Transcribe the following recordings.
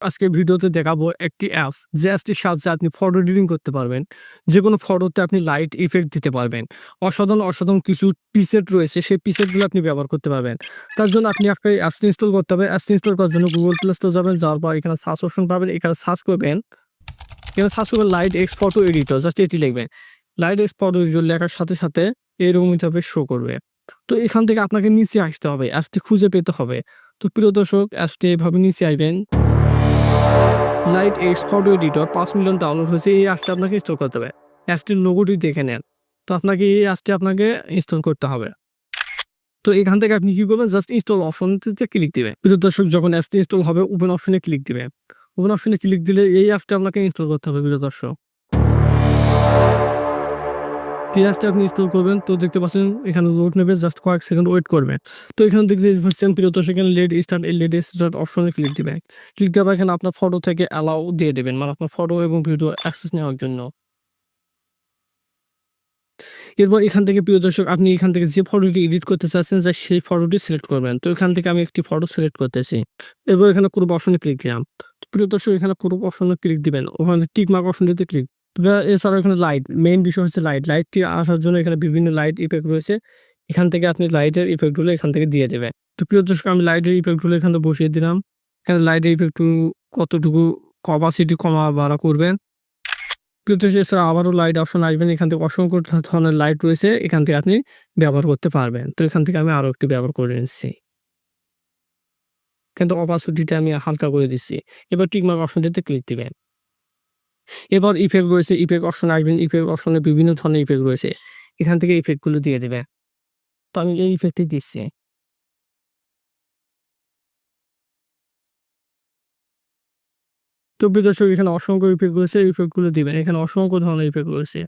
আজকে ভিডিওতে দেখাবো একটি অ্যাপস যে অ্যাপসটির সাহায্যে আপনি ফটো এডিটিং করতে পারবেন। যে কোনো ফটোতে আপনি লাইট ইফেক্ট দিতে পারবেন। অসাধারণ অসাধারণ কিছু পিসেট রয়েছে, সেই পিসেটগুলো আপনি ব্যবহার করতে পারবেন। তার জন্য আপনি একটা অ্যাপস ইনস্টল করতে হবে। অ্যাপস ইনস্টল করার জন্য গুগল প্লে স্টোর যাবেন, যাওয়ার পর এখানে সার্চ অপশন পাবেন। এখানে সার্চ করবেন। এখানে সার্চ করবেন light X photo editor just এটি লিখবেন। লাইট এক্স ফটো এডিটর লেখার সাথে সাথে এরকম হিসাবে শো করবে। তো এখান থেকে আপনাকে নিচে আসতে হবে। অ্যাপসটি খুঁজে পেতে হবে। তো প্রিয় দর্শক অ্যাপসটি এভাবে নিচে আসবেন। লাইট এক্স ফটো এডিটর পাঁচ মিলিয়ন ডাউনলোড হয়েছে, এই অ্যাপটা আপনাকে ইনস্টল করতে হবে। অ্যাপটির লোগোটি দেখে নেন। তো আপনাকে এই অ্যাপটি আপনাকে ইনস্টল করতে হবে। তো এখান থেকে আপনি কি করবেন? জাস্ট ইনস্টল অপশনটিতে ক্লিক দেবেন প্রিয় দর্শক, যখন অ্যাপটি ইনস্টল হবে ওপেন অপশনে ক্লিক দেবে। ওপেন অপশনে ক্লিক দিলে এই অ্যাপটা আপনাকে ইনস্টল করতে হবে, প্রিয় দর্শক। অ্যাপটা আপনি ইনস্টল করবেন, তো দেখতে পাচ্ছেন এখানে লোড নেবে জাস্ট কয়েক সেকেন্ড ওয়েট করবেন তো এখানে দেখতে পাচ্ছেন দর্শক এখানে লেড স্টার্ট এই লেড স্টার্ট অপশনে ক্লিক দিবেন ক্লিক দেওয়ার এখানে আপনার ফটো থেকে অ্যালাউ দিয়ে দেবেন মানে আপনার ফটো এবং ভিডিও অ্যাক্সেস নেওয়ার জন্য। এরপর এখান থেকে প্রিয় দর্শক, আপনি এখান থেকে যে ফটোটি এডিট করতে চাচ্ছেন যে সেই ফটোটি সিলেক্ট করবেন। তো এখান থেকে আমি একটি ফটো সিলেক্ট করতেছি। এরপর এখানে গ্রুপ অপশনে ক্লিক দিলাম। প্রিয় দর্শক, এখানে গ্রুপ অপশনে ক্লিক দিবেন। ওখানে টিক মার্ক অপশনটিতে ক্লিক এছাড়াও এখানে লাইট মেইন বিষয় হচ্ছে লাইট লাইটটি আসার জন্য এখানে বিভিন্ন লাইট ইফেক্ট রয়েছে। এখান থেকে আপনি লাইটের ইফেক্টগুলো এখান থেকে দিয়ে দেবেন। তো প্রিয় দর্শক, আমি লাইটের ইফেক্টগুলো এখান থেকে বসিয়ে দিলাম। এখানে লাইটের ইফেক্ট কতটুকু কপাসিটি কমা বাড়া করবেন? প্রিয় দর্শক এছাড়া আবারও লাইট অপশন আসবেন। এখান থেকে অসংখ্য ধরনের লাইট রয়েছে। এখান থেকে আপনি ব্যবহার করতে পারবেন। তো এখান থেকে আমি আরও একটি ব্যবহার করে নিচ্ছি। কিন্তু অপাসিটিটা আমি হালকা করে দিচ্ছি। এবার টিকমার্ক অপশনটিতে ক্লিক দিবেন। এবার ইফেক্ট রয়েছে ইফেক্ট অপশন আসবেন ইফেক্ট অপশনে বিভিন্ন ধরনের ইফেক্ট রয়েছে। এখান থেকে ইফেক্টগুলো দিয়ে দেবে। তো আমি এই ইফেক্টটি দিচ্ছি। তো প্রিয় দর্শক, এখানে অসংখ্য ইফেক্ট রয়েছে ইফেক্টগুলো দিবেন। এখানে অসংখ্য ধরনের ইফেক্ট রয়েছে।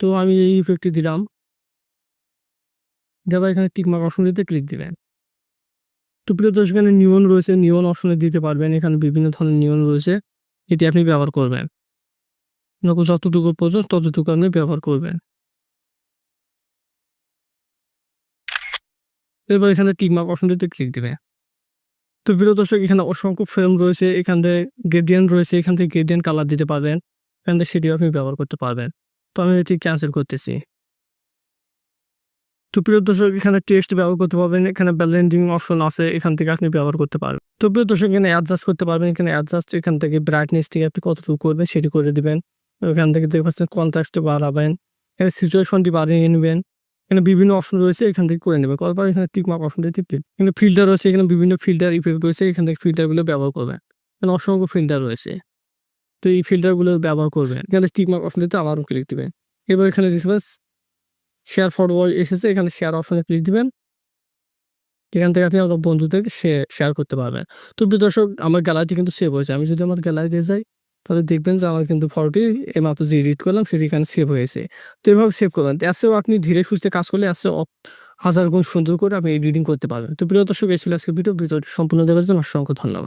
তো আমি এই ইফেক্টটি দিলাম। দেওয়ার এখানে টিকমার্ক অপশনটিতে ক্লিক দিবেন। তো প্রিয় দর্শক, এখানে নিয়ন রয়েছে নিয়ন অপশনে দিতে পারবেন। এখানে বিভিন্ন ধরনের নিয়ন রয়েছে। এটি আপনি ব্যবহার করবেন। আপনাকে যতটুকু প্রয়োজন, ততটুকু আপনি ব্যবহার করবেন। এবার এখানে টিকমার্ক অপশনটিতে ক্লিক দিবে। তো প্রিয় দর্শক, এখানে অসংখ্য ফ্রেম রয়েছে, এখান থেকে রয়েছে, এখান থেকে গ্রেডিয়েন্ট কালার দিতে পারবেন, এখান থেকে সেটিও আপনি ব্যবহার করতে পারবেন। তো আমি এটি ক্যান্সেল করতেছি। তো প্রিয় দর্শক, এখানে টেক্সট ব্যবহার করতে পারবেন, এখানে ব্যালেন্ডিং অপশন আছে, এখান থেকে আপনি ব্যবহার করতে পারবেন। তো প্রিয় দর্শক, এখানে অ্যাডজাস্ট করতে পারবেন, এখানে অ্যাডজাস্ট এখান থেকে ব্রাইটনেস থেকে আপনি কতটুকু করবেন, সেটি করে দিবেন। এখান থেকে দেখতে পাচ্ছেন কন্ট্রাস্ট বাড়াবেন এখানে সিচুয়েশনটি বাড়িয়ে নেবেন, এখানে বিভিন্ন অপশন রয়েছে, এখান থেকে করে নেবেন। করার পর এখানে টিক মার্ক অপশন দিয়ে টিপ এখানে ফিল্টার রয়েছে, এখানে বিভিন্ন ফিল্টার ইফেক্ট রয়েছে, এখান থেকে ফিল্টারগুলো ব্যবহার করবেন। এখানে অসংখ্য ফিল্টার রয়েছে। তো এই ফিল্টারগুলো ব্যবহার করবেন। এখানে টিক মার্ক অপশন দিতে আবারও ক্লিক দিবেন। এবার এখানে দেখতে শেয়ার ফরওয়ার্ড এসেছে, এখানে শেয়ার অপশনে ক্লিক দিবেন। এখান থেকে আপনি আপনার বন্ধুদেরকে শেয়ার করতে পারবেন। তো দর্শক, আমার গ্যালারিটি কিন্তু সেভ হয়েছে। আমি যদি আমার গ্যালারিতে যাই তাহলে দেখবেন যে আমার কিন্তু ফটোটি এইমাত্র যে এডিট করলাম সেটি এখানে সেভ হয়েছে। তো এভাবে সেভ তো এসেও আপনি ধীরে সুস্থে কাজ করলে এসে হাজার গুণ সুন্দর করে আপনি এডিটিং করতে পারবেন। তো প্রিয় দর্শক ছিল আজকে ভিডিও ভিডিওটি সম্পূর্ণ দেওয়ার জন্য অসংখ্য ধন্যবাদ।